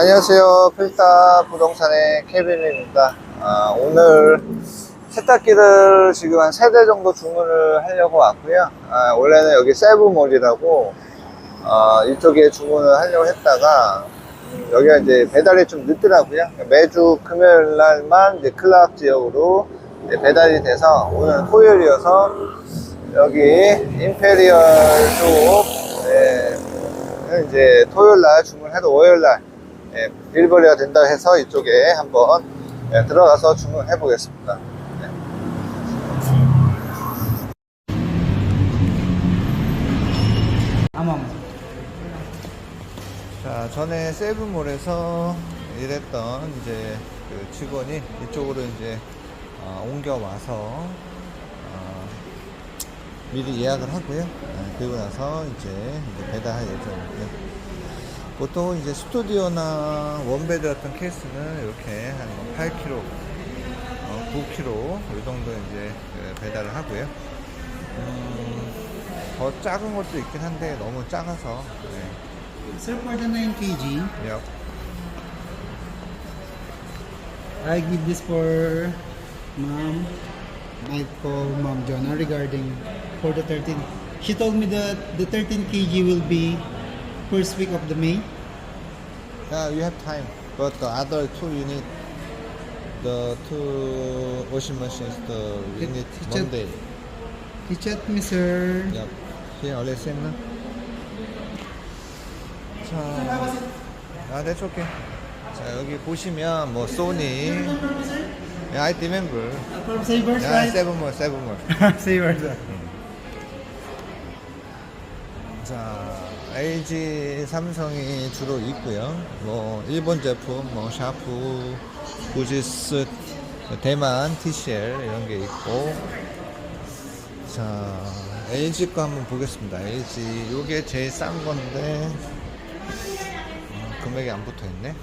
안녕하세요. 필타 부동산의 케빈입니다. 아, 오늘 세탁기를 지금 한세대 정도 주문을 하려고 왔고요. 아, 원래는 여기 세부몰이라고 아, 이쪽에 주문을 하려고 했다가 음, 여기가 이제 배달이 좀 늦더라고요. 매주 금요일 날만 이제 클락 지역으로 이제 배달이 돼서 오늘 토요일이어서 여기 임페리얼 쪽 네, 이제 토요일 날 주문해도 월요일 날 예, 일벌이가 된다 해서 이쪽에 한번 예, 들어가서 주문해 보겠습니다. 네. 아마 자, 전에 세븐몰에서 일했던 이제 그 직원이 이쪽으로 이제 어, 옮겨 와서 어, 미리 예약을 하고요. 네, 그리고 나서 이제, 이제 배달할 예정이고요. 보통 이제 스튜디오나 원베드 같은 케이스는 이렇게 한 8kg, 어, 9kg 이 정도 이제 그 배달을 하고요. 음, 더 작은 것도 있긴 한데 너무 작아서 네. Sir, for the 9 kg, Yep. I give this for mom. I call mom Jonah regarding for the 13. She told me that the 13 kg will be first week of the May. Yeah, you have time, but the other two you need the two washing machines. The you need a- Monday. He me, sir. Yep. Here, only same na. 자, 아, that's okay. 자, 여기 보시면 뭐 소니, yeah, I remember. Uh, From Savers, Yeah, right? seven more, seven more. Savers. 자, LG, 삼성이 주로 있고요. 뭐 일본 제품, 뭐 샤프, 구지스, 대만, TCL 이런 게 있고. 자, LG 거 한번 보겠습니다. LG 요게 제일 싼 건데 어, 금액이 안 붙어 있네.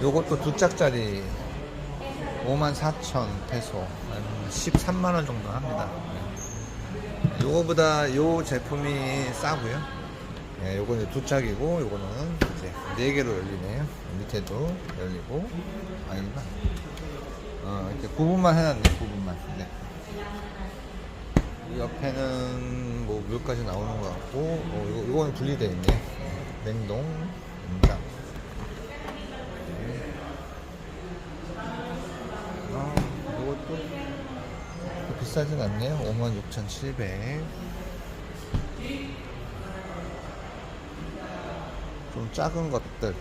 요것도 두 짝짜리 54,000 페소, 한 13만 원 정도 합니다. 네. 요거보다 요 제품이 싸고요. 예, 요거는 두 짝이고, 요거는 이제 네 개로 열리네요. 밑에도 열리고, 아닌가? 어, 이렇게 구분만 해놨네, 구분만. 네. 이 옆에는 뭐 물까지 나오는 것 같고, 어, 이거, 이거는 분리되어 있네. 예, 냉동, 냉장. 아, 이것도 비싸진 않네요. 56,700. 좀 작은 것들.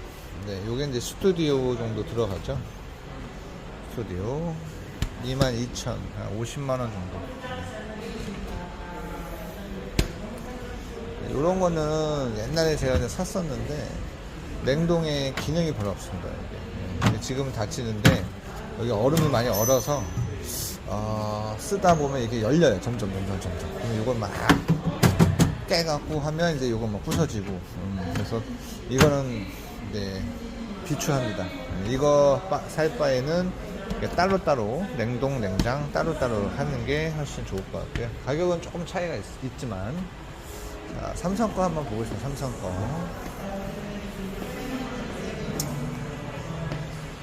네, 요게 이제 스튜디오 정도 들어가죠. 스튜디오. 22,000, 한 50만원 정도. 네, 요런 거는 옛날에 제가 이제 샀었는데, 냉동에 기능이 별로 없습니다. 이게. 네, 지금은 닫히는데, 여기 얼음이 많이 얼어서, 어, 쓰다 보면 이게 열려요. 점점, 점점, 점점. 그럼 이걸 막 깨갖고 하면 이제 이거 막 부서지고. 음, 그래서 이거는 이제 비추합니다. 음, 이거 바- 살 바에는 따로따로 냉동, 냉장 따로따로 하는 게 훨씬 좋을 것 같고요. 가격은 조금 차이가 있, 지만 자, 삼성 거 한번 보겠습니다. 삼성 거.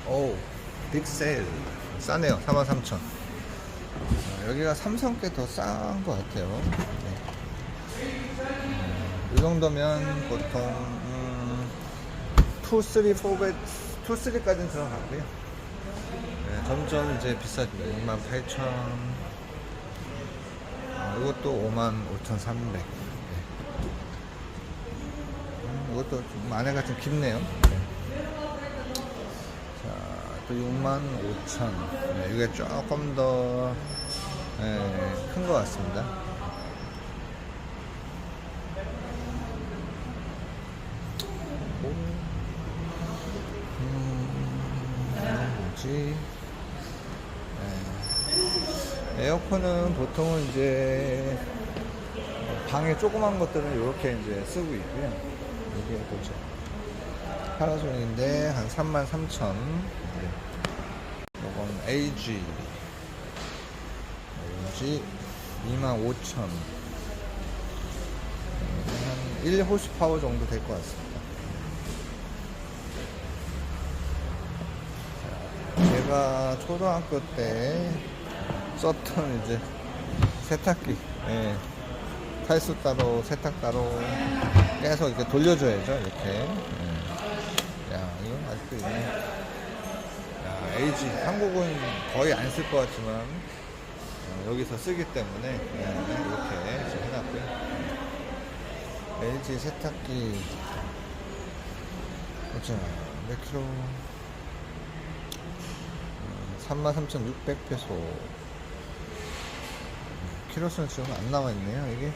오, 빅세일. 싸네요. 43,000. 어, 여기가 삼성 게 더 싼 것 같아요. 네. 이 정도면 보통 음, 2, 3, 4배, 2, 3까지는 들어가고요. 네, 점점 이제 비싸집니다. 68,000. 어, 이것도 55,300. 네. 음, 이것도 좀 안에가 좀 깊네요. 네. 자, 또 65,000. 네, 이게 조금 더큰것 같습니다. 음, 뭐지? 네. 에어컨은 보통은 이제 방에 조그만 것들은 이렇게 이제 쓰고 있고요. 이게 보죠. 파라솔인데 한 33,000. 네. 이건 LG. LG 25,000. 한 1호스파워 정도 될 것 같습니다. 제가 초등학교 때 썼던 이제 세탁기, 예. 탈수 따로, 세탁 따로 계속 이렇게 돌려줘야죠, 이렇게. 예. 야, 이건 아직도 있네. 야, LG. 한국은 거의 안 쓸 것 같지만, 어, 여기서 쓰기 때문에, 예, 이렇게 해놨고요. LG 세탁기. 보자, 몇 킬로? 33,600페소. 키로수는 지금 안 나와 있네요. 이게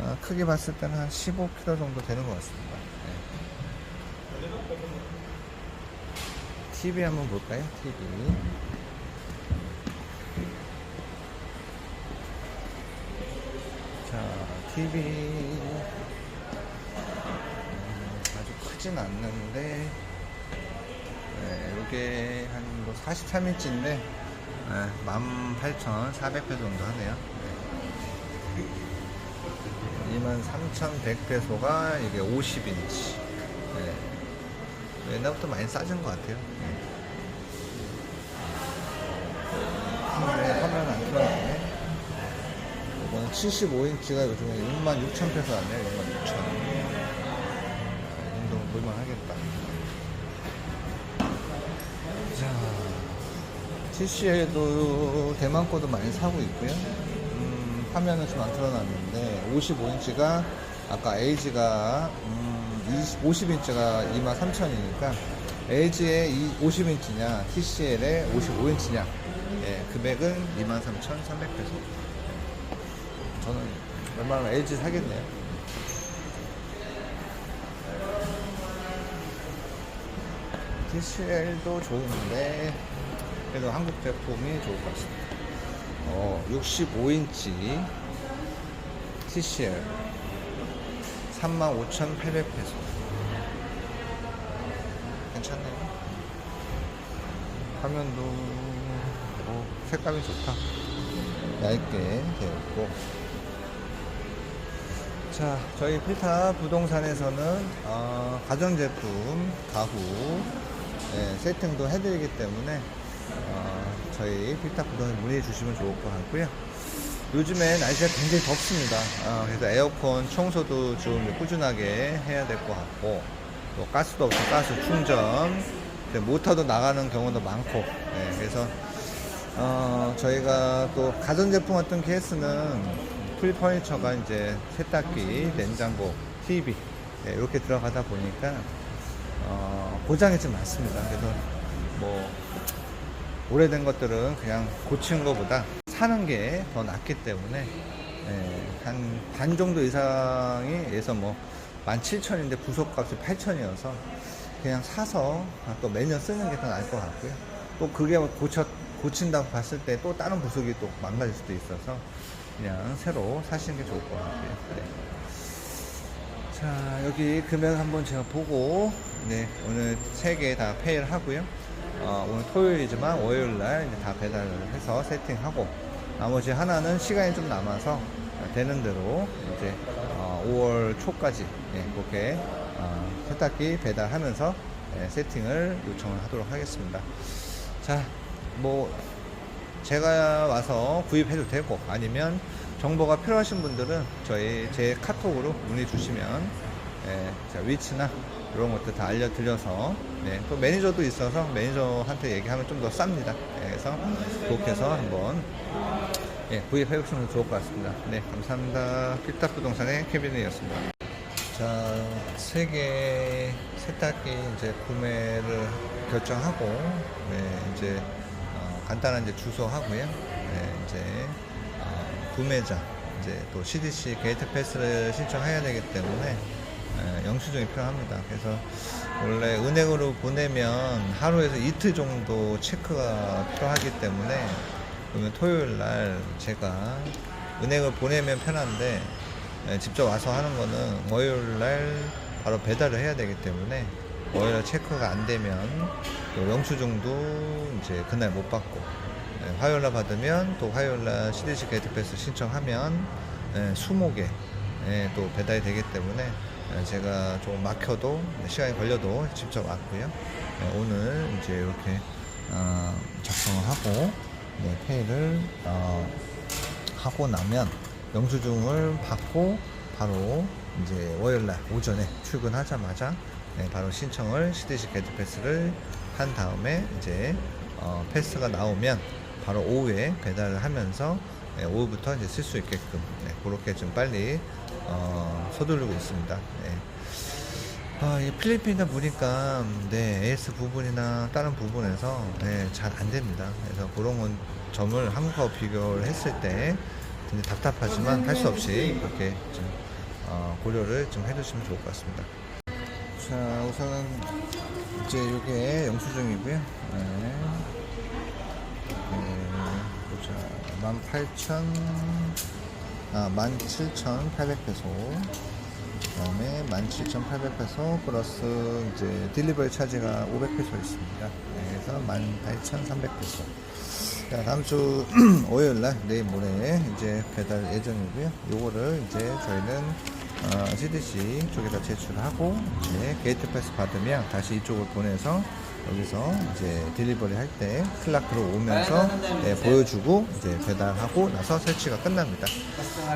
아, 크게 봤을 때는 한 15kg 정도 되는 것 같습니다. 네. TV 한번 볼까요? TV. 자, TV. 음, 아주 크진 않는데, 네, 이게 한 뭐 43인치인데, 18,400회 정도 하네요. 네. 23,100페소가 이게 50인치. 네. 옛날부터 많이 싸진 것 같아요. 네. 네, 화면 안 틀어놨네. 이거는 75인치가 요즘에 66,000페소 하네요. 66,000. 이 정도면 볼만 하겠다. 자. TCL도 대만 거도 많이 사고 있고요. 음, 화면은 좀 안 틀어놨는데 55인치가 아까 LG가 음, 50인치가 23,000이니까 LG의 50인치냐 TCL의 55인치냐 예, 금액은 23,300페소. 저는 웬만하면 LG 사겠네요. TCL도 좋은데 그래도 한국 제품이 좋을 것 같습니다. 어, 65인치 TCL 35,800페소. 괜찮네요. 화면도 뭐 색감이 좋다. 얇게 되어 있고. 자, 저희 필타 부동산에서는 어, 가전제품, 가구 예, 세팅도 해드리기 때문에 어, 저희 필타 부동산 문의해 주시면 좋을 것 같고요. 요즘에 날씨가 굉장히 덥습니다. 어, 그래서 에어컨 청소도 좀 꾸준하게 해야 될 것 같고 또 가스도 없어 가스 충전 모터도 나가는 경우도 많고 예, 그래서 어, 저희가 또 가전제품 같은 케이스는 풀 퍼니처가 이제 세탁기, 냉장고, TV 예, 이렇게 들어가다 보니까 어, 고장이 좀 많습니다. 그래서 뭐 오래된 것들은 그냥 고치는 것보다 사는 게 더 낫기 때문에 예, 한반 정도 이상이 에서 뭐 17,000인데 부속값이 8,000이어서 그냥 사서 또 매년 쓰는 게 더 나을 것 같고요. 또 그게 뭐 고쳐, 고친다고 봤을 때 또 다른 부속이 또 망가질 수도 있어서 그냥 새로 사시는 게 좋을 것 같고요. 네. 자, 여기 금액 한번 제가 보고, 네, 오늘 세 개 다 페이를 하고요. 어, 오늘 토요일이지만 월요일 날 이제 다 배달을 해서 세팅하고, 나머지 하나는 시간이 좀 남아서 되는 대로 이제 어, 5월 초까지 예, 그렇게 어, 세탁기 배달하면서 예, 세팅을 요청을 하도록 하겠습니다. 자, 뭐 제가 와서 구입해도 되고 아니면 정보가 필요하신 분들은 저희 제 카톡으로 문의 주시면 예, 자, 위치나 이런 것들 다 알려드려서 네, 또 매니저도 있어서 매니저한테 얘기하면 좀 더 쌉니다. 예, 그래서 그렇게 해서 한번 예, 구입해 보시면 좋을 것 같습니다. 네, 감사합니다. 필탑 부동산의 케빈이었습니다. 자, 세 개 세탁기 이제 구매를 결정하고, 네, 이제 어, 간단한 이제 주소 하고요. 네, 이제 어, 구매자, 이제 또 CDC 게이트 패스를 신청해야 되기 때문에 예, 영수증이 필요합니다. 그래서 원래 은행으로 보내면 하루에서 이틀 정도 체크가 필요하기 때문에 그러면 토요일 날 제가 은행을 보내면 편한데 예, 직접 와서 하는 거는 월요일 날 바로 배달을 해야 되기 때문에 월요일 날 체크가 안 되면 또 영수증도 이제 그날 못 받고 예, 화요일 날 받으면 또 화요일 날 CDC 게이트 패스 신청하면 예, 20개 예, 또 배달이 되기 때문에 예, 제가 좀 막혀도 시간이 걸려도 직접 왔고요. 예, 오늘 이제 이렇게 어, 작성을 하고 네, 페이를 어, 하고 나면 영수증을 받고 바로 이제 월요일날 오전에 출근하자마자 네, 바로 신청을 CDC 게트 패스를 한 다음에 이제 어, 패스가 나오면 바로 오후에 배달을 하면서 네, 오후부터 이제 쓸 수 있게끔 네, 그렇게 좀 빨리 어, 서두르고 있습니다. 네. 아, 이 필리핀이다 보니까 네, AS 부분이나 다른 부분에서 네, 잘 안 됩니다. 그래서 그런 건 점을 한국하고 비교를 했을 때 답답하지만 할 수 없이 이렇게 좀 어, 고려를 좀 해주시면 좋을 것 같습니다. 자, 우선은 이제 이게 영수증이고요. 네. 네, 18,000, 아, 17,800페소. 그 다음에 17,800페소 플러스 이제 딜리버리 차지가 500페소 있습니다. 네, 그래서 18,300페소. 자, 다음 주 월요일 날 내일 모레 이제 배달 예정이고요. 요거를 이제 저희는 어, CDC 쪽에다 제출하고 이제 게이트 패스 받으면 다시 이쪽으로 보내서 여기서 이제 딜리버리 할 때 클라크로 오면서 네, 보여주고 이제 배달하고 나서 설치가 끝납니다.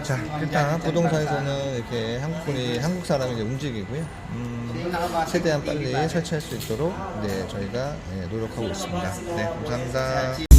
자, 일단 부동산에서는 이렇게 한국분이 한국 사람이 이제 움직이고요. 음, 최대한 빨리 설치할 수 있도록 네, 저희가 네, 노력하고 있습니다. 네, 감사합니다.